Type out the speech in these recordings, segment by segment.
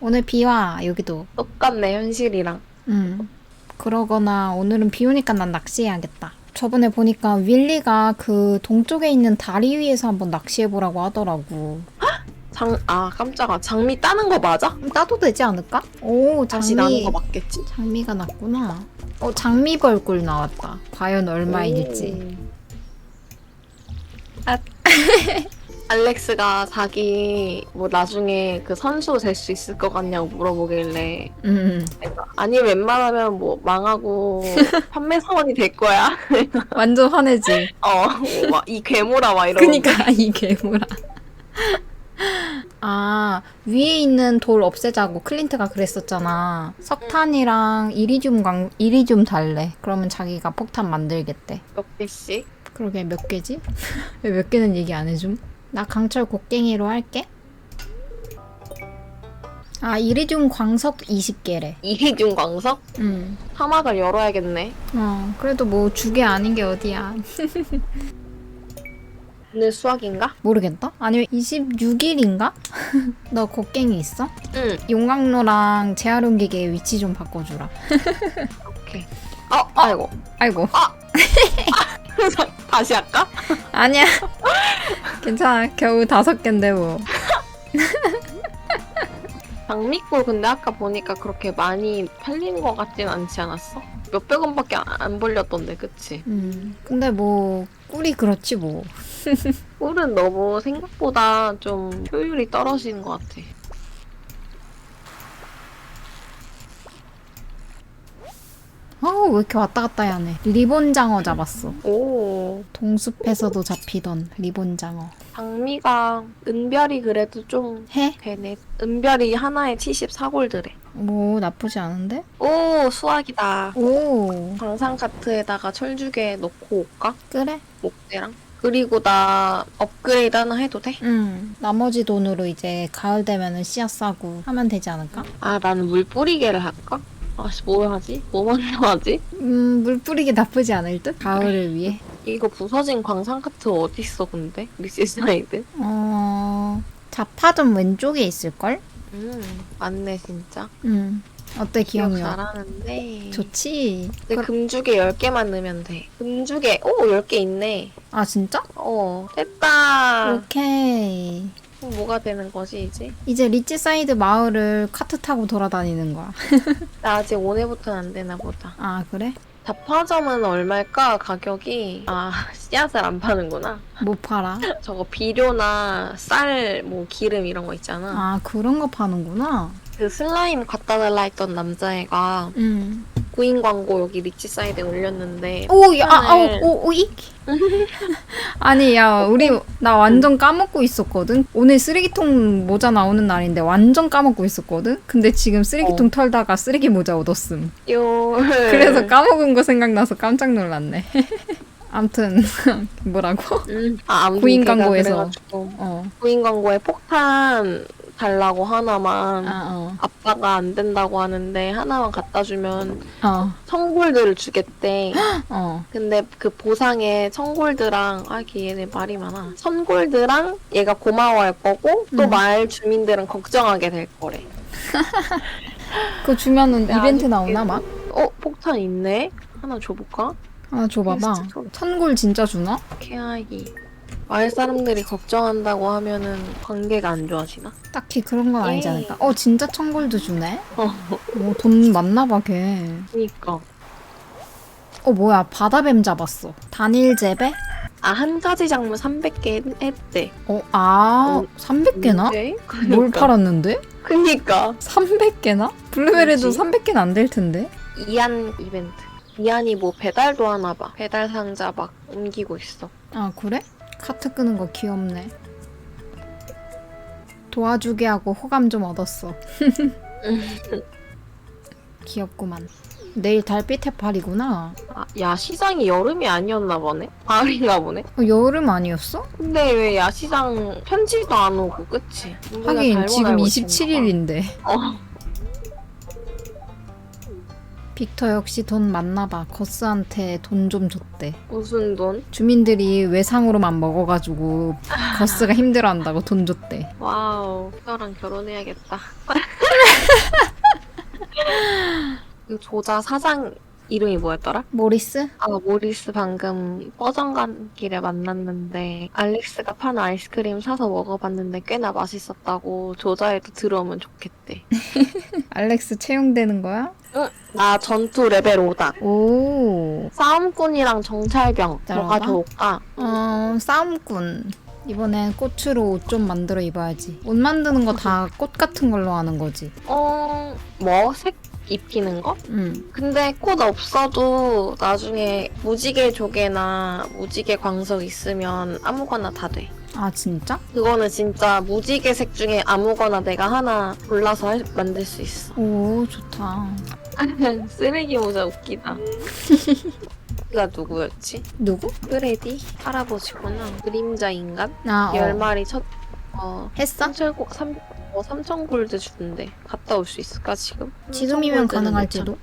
오늘 비와 여기도. 똑같네 현실이랑. 음. 그러거나 오늘은 비 오니까 난 낚시해야겠다. 저번에 보니까 윌리가 그 동쪽에 있는 다리 위에서 한번 낚시해보라고 하더라고. 장, 아 깜짝아 장미 따는 거 맞아? 그럼 따도 되지 않을까? 오, 다시 나는 장미. 거 맞겠지? 장미가 났구나. 어, 장미벌꿀 나왔다. 과연 얼마일지. 아. 알렉스가 자기 뭐 나중에 그 선수 될 수 있을 것 같냐고 물어보길래 음, 내가 아니 웬만하면 뭐 망하고 판매 사원이 될 거야. 완전 화내지. 어이 괴물아 막 이러고. 그니까 이 괴물아. 아 위에 있는 돌 없애자고 클린트가 그랬었잖아. 석탄이랑 이리듐 광 이리듐 달래. 그러면 자기가 폭탄 만들겠대. 몇 개씩? 그러게 몇 개지? 왜 몇 개는 얘기 안 해줌? 나 강철 곡괭이로 할게. 아 이리듐 광석 20개래. 이리듐 광석? 음. 사막을 열어야겠네. 어 그래도 뭐 주게 아닌 게 어디야. 오늘 수학인가? 모르겠다. 아니면 26일인가? 너 곡괭이 있어? 응. 용광로랑 재활용 기계 위치 좀 바꿔주라. 오케이. 어 아이고. 아이고. 다시 할까? 아니야. 괜찮아. 겨우 다섯 개인데 뭐. 장미꿀 근데 아까 보니까 그렇게 많이 팔리는 것 같진 않지 않았어? 몇백 원밖에 안- 안 벌렸던데 그치? 음. 근데 뭐 꿀이 그렇지 뭐. 꿀은 너무 생각보다 좀 효율이 떨어지는 것 같아. 어우 왜 이렇게 왔다 갔다 해야 하네. 리본 장어 잡았어. 오 동숲에서도 잡히던 리본 장어. 장미가 은별이 그래도 좀 해? 되네. 은별이 하나에 74골드래. 뭐 나쁘지 않은데? 오 수학이다. 오. 광산 카트에다가 철주개 넣고 올까? 그래? 목재랑. 그리고 나 업그레이드 하나 해도 돼? 응. 나머지 돈으로 이제 가을 되면은 씨앗 싸고 하면 되지 않을까? 아 나는 물 뿌리개를 할까? 아씨 뭘 하지? 뭐 먼저 하지? 음, 물 뿌리기 나쁘지 않을 듯? 가을을 위해. 이거 부서진 광산 카트 어딨어 근데? 리시사이드? 어, 자파점 왼쪽에 있을걸? 음 맞네 진짜. 응. 어때, 기억 기억력? 잘하는데. 좋지. 근데 그- 금주개 10개만 넣으면 돼. 금주개, 오, 10개 있네. 아, 진짜? 어, 됐다. 오케이. 그럼 뭐가 되는 거지, 이제? 이제 리치사이드 마을을 카트 타고 돌아다니는 거야. 나 아직 오늘부터는 안 되나 보다. 아, 그래? 자파점은 얼마일까, 가격이? 아, 씨앗을 안 파는구나. 못 팔아. 저거 비료나 쌀, 뭐, 기름 이런 거 있잖아. 아, 그런 거 파는구나. 그 슬라임 갖다 달라 했던 남자애가 응. 구인 광고 여기 리치 사이드에 올렸는데. 오, 야, 아, 하늘. 오, 오, 오, 이. 아니, 야, 우리, 나 완전 까먹고 있었거든? 오늘 쓰레기통 모자 나오는 날인데 완전 까먹고 있었거든? 근데 지금 쓰레기통 어. 털다가 쓰레기 모자 얻었음. 요. 그래서 까먹은 거 생각나서 깜짝 놀랐네. 암튼, 뭐라고? 음. 아, 아무튼 구인 걔가 광고에서. 그래가지고 어. 구인 광고에 폭탄 달라고 하나만 아, 어. 아빠가 안 된다고 하는데 하나만 갖다 주면 어. 청골드를 주겠대. 어. 근데 그 보상에 청골드랑 아 이게 얘네 말이 많아. 천골드랑 얘가 고마워할 거고 또 음. 마을 주민들은 걱정하게 될 거래. 그거 주면은 야, 이벤트. 나오나 막? 어 폭탄 있네. 하나 줘볼까? 하나 줘봐봐. 퀘스트. 천골 진짜 주나? 케아이. 마을 사람들이 걱정한다고 하면은 관계가 안 좋아지나? 딱히 그런 건 아니지 에이. 않을까? 어, 진짜 천골도 주네? 어, 어, 돈 많나 봐, 걔. 그니까. 어, 뭐야, 바다뱀 잡았어. 단일 재배? 아, 한 가지 작물 300개 했대. 어, 아, 어, 300개나? 네? 뭘 팔았는데? 그니까. 300개나? 블루베리도 뭐지? 300개는 안 될 텐데? 이안 이벤트. 이안이 뭐 배달도 하나 봐. 배달 상자 막 옮기고 있어. 아, 그래? 카트 끄는 거 귀엽네. 도와주게 하고 호감 좀 얻었어. 귀엽구만. 내일 달빛 해파리구나. 아, 야 시장이 여름이 아니었나 보네? 가을인가 보네? 어, 여름 아니었어? 근데 왜 야시장 편지도 안 오고, 그치? 우리가 하긴 잘못 지금 알고 27일인데. 있었나 봐. 어. 빅터 역시 돈 맞나봐. 거스한테 돈 좀 줬대. 무슨 돈? 주민들이 외상으로만 먹어가지고 거스가 힘들어한다고 돈 줬대. 와우, 그거랑 결혼해야겠다. 그 조자 사장 이름이 뭐였더라? 모리스? 아 모리스 방금 버전 간 길에 만났는데 알릭스가 파는 아이스크림 사서 먹어봤는데 꽤나 맛있었다고 조자에도 들어오면 좋겠대. 알렉스 채용되는 거야? 나 전투 레벨 5다. 오. 싸움꾼이랑 정찰병 잘 뭐가 알아? 좋을까? 어, 싸움꾼. 이번엔 꽃으로 옷 좀 만들어 입어야지. 옷 만드는 거 다 꽃 같은 걸로 하는 거지. 어... 뭐? 색 입히는 거? 응. 근데 꽃 없어도 나중에 무지개 조개나 무지개 광석 있으면 아무거나 다 돼. 아, 진짜? 그거는 진짜 무지개 색 중에 아무거나 내가 하나 골라서 할- 만들 수 있어. 오, 좋다. 쓰레기 모자 웃기다. 가 누구였지? 누구? 프레디? 할아버지구나. 그림자 인간? 아, 열 어. 마리 첫, 어, 했어? 삼철고, 삼, 어, 3천 골드 주는데. 갔다 올 수 있을까, 지금? 지금이면 3,000 골드는 가능할지도.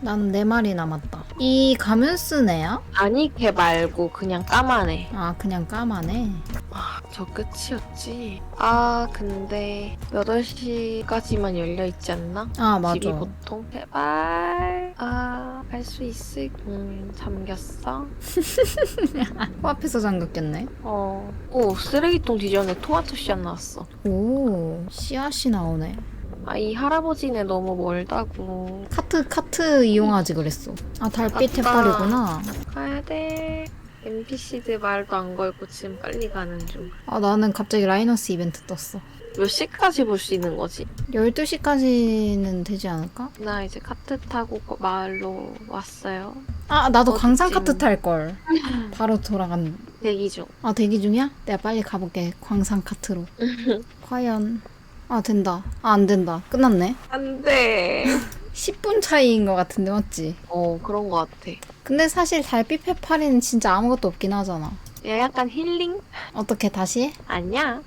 나는 네 마리 남았다. 이 가면 쓴 애야? 아니, 걔 말고 그냥 까만해. 아, 그냥 까만해. 아, 저 끝이었지. 아, 근데 8시까지만 열려 있지 않나? 아, 집이 맞아. 보통? 제발. 아, 할수 있을, 음, 잠겼어? 코앞에서 잠겼겠네. 어. 오, 쓰레기통 뒤졌네. 토마토 씨앗 나왔어. 오, 씨앗이 나오네. 아, 이 할아버지네 너무 멀다고. 카트, 카트 이용하지 그랬어. 아, 달빛 맞다. 햇발이구나. 가야 돼. NPC들 말도 안 걸고 지금 빨리 가는 중. 아, 나는 갑자기 라이너스 이벤트 떴어. 몇 시까지 볼 수 있는 거지? 12시까지는 되지 않을까? 나 이제 카트 타고 거- 마을로 왔어요. 아, 나도 어디쯤? 광산 카트 탈걸. 바로 돌아간. 대기 중. 아, 대기 중이야? 내가 빨리 가볼게. 광산 카트로. 과연. 아, 된다. 아, 안 된다. 끝났네. 안 돼. 10분 차이인 것 같은데, 맞지? 어, 그런 거 같아. 근데 사실 달빛 해파리는 진짜 아무것도 없긴 하잖아. 야, 약간 힐링? 어떻게 다시 해? 아니야.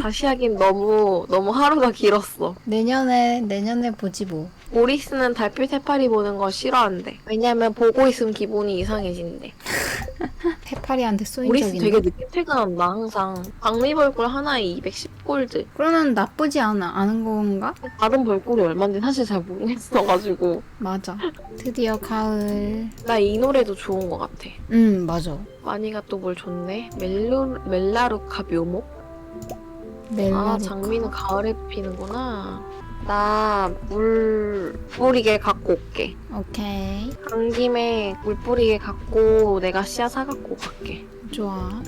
다시 하긴 너무, 너무 하루가 길었어. 내년에, 내년에 보지 뭐. 모리스는 달빛 해파리 보는 거 싫어한대. 왜냐면 보고 있으면 기분이 이상해진대. 해파리한테 쏘인 모리스 적이 되게 있네. 늦게 퇴근한다, 항상. 박리 벌꿀 하나에 210골드. 그러면 나쁘지 않아, 않은 건가? 다른 벌꿀이 얼마인지 사실 잘 모르겠어가지고. 맞아. 드디어 가을. 나 이 노래도 좋은 것 같아. 음, 맞아. 마니가 또뭘 좋네? 멜루, 멜라루카 묘목? 멜라루카. 아, 장미는 가을에 피는구나. 나 물 뿌리게 갖고 올게. 오케이. 간 김에 물 뿌리게 갖고 내가 씨앗 사갖고 갈게. 좋아.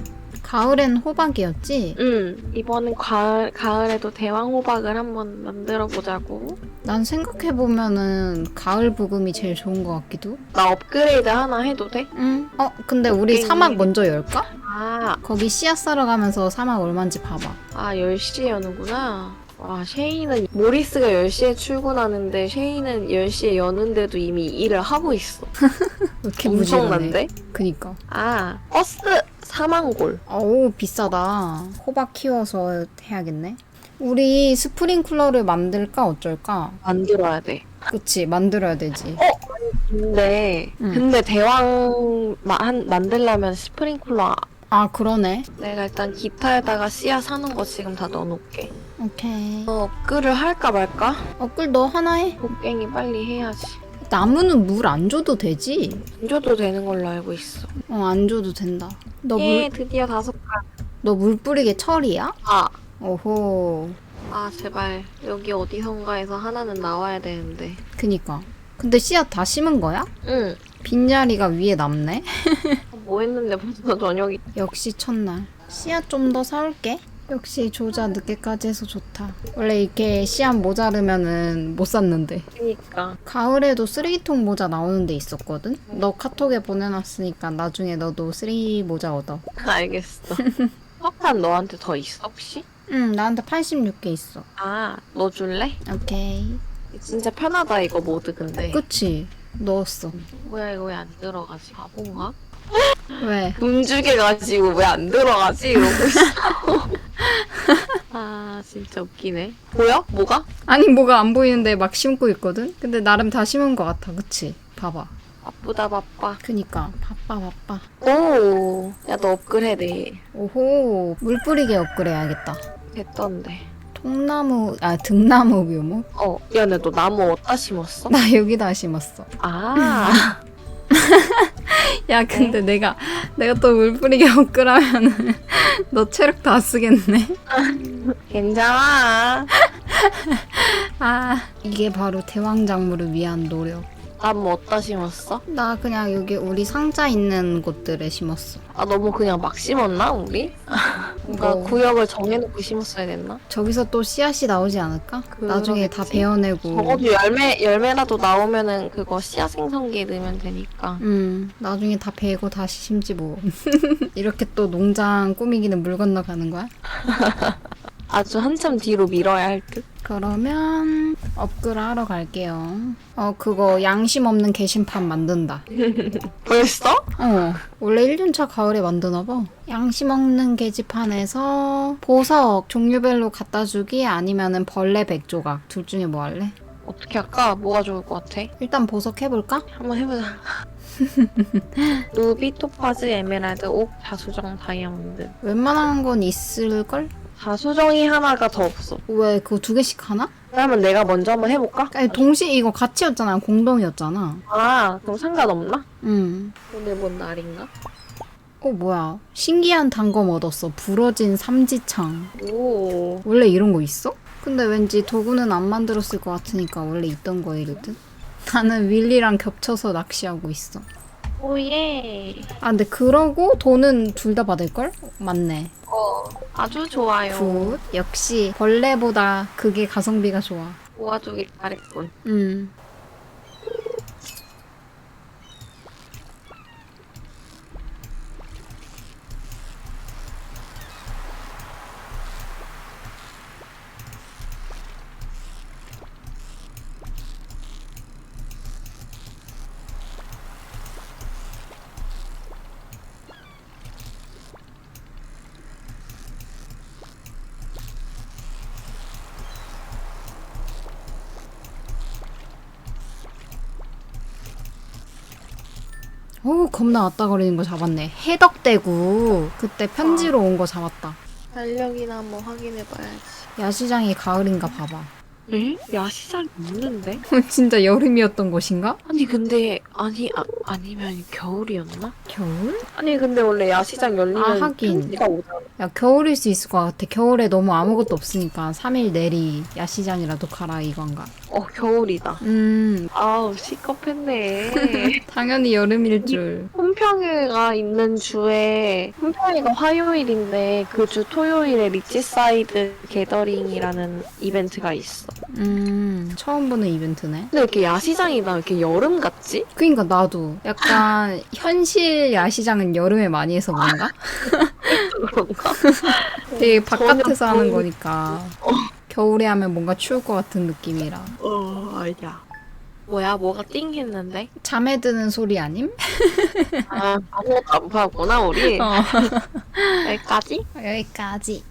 가을엔 호박이었지? 응, 이번엔 가을, 가을에도 대왕 호박을 한번 만들어 보자고. 난 생각해보면은 가을 부금이 제일 좋은 것 같기도. 나 업그레이드 하나 해도 돼? 응. 어, 근데 우리 오케이. 사막 먼저 열까? 아, 거기 씨앗 사러 가면서 사막 얼마인지 봐봐. 아 10시에 여는구나. 와, 쉐이는 모리스가 10시에 출근하는데 쉐이는 10시에 여는데도 이미 일을 하고 있어. 왜 이렇게 엄청난데? 그니까. 아, 버스 4만 골. 어우, 비싸다. 호박 키워서 해야겠네. 우리 스프링클러를 만들까 어쩔까? 만들어야 돼. 그치, 만들어야 되지. 근데 응. 근데 대왕 마, 한, 만들려면 스프링클러 아, 그러네. 내가 일단 기타에다가 씨앗 사는 거 지금 다 넣어놓을게. 오케이. 어, 업글을 할까 말까? 어꿀 너 하나 해. 곡괭이 빨리 해야지. 나무는 물 안 줘도 되지? 안 줘도 되는 걸로 알고 있어. 어, 안 줘도 된다. 너 물, 예, 드디어 다섯 칸. 너물 뿌리게 철이야? 아, 오호. 아 제발 여기 어디선가에서 하나는 나와야 되는데. 그니까. 근데 씨앗 다 심은 거야? 응. 빈자리가 위에 남네? 뭐 했는데 벌써 저녁이. 역시 첫날. 씨앗 좀 더 사올게. 역시 조자 늦게까지 해서 좋다. 원래 이렇게 씨앗 모자르면은 못 샀는데. 그니까. 가을에도 쓰레기통 모자 나오는 데 있었거든? 너 카톡에 보내놨으니까 나중에 너도 쓰레기 모자 얻어. 알겠어. 석탄 너한테 더 있어 혹시? 응, 나한테 86개 있어. 아, 너 줄래? 오케이. 진짜 편하다 이거 모드 근데. 그치? 넣었어. 뭐야 이거 왜 안 들어가지? 바본가? 왜? 돈 주게 가지고 왜 안 들어가지? 이러고 있어. 아 진짜 웃기네. 보여? 뭐가? 아니, 뭐가 안 보이는데 막 심고 있거든? 근데 나름 다 심은 것 같아, 그치? 봐봐. 바쁘다 바빠. 그니까, 바빠, 바빠. 오, 야 너 업그레이드 오호, 물 뿌리게 업그레이드 해야겠다. 됐던데. 통나무 아 등나무 묘목? 어, 야네 너 나무 어디다 심었어? 나 여기다 심었어. 아, 야 근데 내가 내가 또 물 뿌리게 엇그라면은 너 체력 다 쓰겠네. 괜찮아. 아 이게 바로 대왕작물을 위한 노력. 나무 어디다 심었어? 나 그냥 여기 우리 상자 있는 곳들에 심었어. 아, 너무 그냥 막 심었나, 우리? 뭔가 뭐. 구역을 정해놓고 심었어야 됐나? 저기서 또 씨앗이 나오지 않을까? 그러겠지. 나중에 다 베어내고. 적어도 열매, 열매라도 나오면은 그거 씨앗 생성기에 넣으면 되니까. 음, 나중에 다 베고 다시 심지 뭐. 이렇게 또 농장 꾸미기는 물 건너가는 거야? 아주 한참 뒤로 밀어야 할 듯. 그러면 업글 하러 갈게요. 어, 그거 양심 없는 게시판 만든다. 벌써? 어, 원래 1년차 가을에 만드나 봐. 양심 없는 게시판에서 보석 종류별로 갖다 주기 아니면은 벌레 100조각. 둘 중에 뭐 할래? 어떻게 할까? 뭐가 좋을 것 같아? 일단 보석 해볼까? 한번 해보자. 루비, 토파즈, 에메랄드, 옥, 자수정, 다이아몬드. 웬만한 건 있을걸? 자수정이 하나가 더 없어. 왜 그거 두 개씩 하나? 그러면 내가 먼저 한번 해볼까? 아니 동시 이거 같이였잖아 공동이었잖아 아, 그럼 상관없나? 응. 오늘 뭔 날인가? 어 뭐야 신기한 단검 얻었어 부러진 삼지창 오, 원래 이런 거 있어? 근데 왠지 도구는 안 만들었을 것 같으니까 원래 있던 거일 듯 나는 윌리랑 겹쳐서 낚시하고 있어 오예. 아 근데 그러고 돈은 둘 다 받을걸? 맞네 어, 아주 좋아요. 굿 역시 벌레보다 그게 가성비가 좋아 모아주길 잘했군. 음 오 겁나 왔다거리는 거 잡았네 해덕대구 그때 편지로 온 거 잡았다 달력이나 한번 확인해봐야지. 야시장이 가을인가 봐봐 에? 야시장이 없는데? 진짜 여름이었던 것인가? 아니 근데 아니 아, 아니면 겨울이었나? 겨울? 아니 근데 원래 야시장 열리면 아, 하긴. 편지가 오잖아. 야 겨울일 수 있을 것 같아 겨울에 너무 아무것도 없으니까 3일 내리 야시장이라도 가라 이건가 어 겨울이다. 음 아우 시겁했네. 당연히 여름일 줄 혼평회가 있는 주에 혼평회가 화요일인데 그 주 토요일에 리치사이드 게더링이라는 이벤트가 있어. 음, 처음 보는 이벤트네 근데 왜 이렇게 야시장이 나 이렇게 여름 같지? 그니까 나도 약간 현실 야시장은 여름에 많이 해서 그런가? 그런가? 되게 바깥에서 하는 거니까 겨울에 하면 뭔가 추울 것 같은 느낌이라 어 아니야. 뭐야 뭐가 띵 했는데? 잠에 드는 소리 아님? 아 아무것도 안 파구나 우리. 어. 여기까지? 여기까지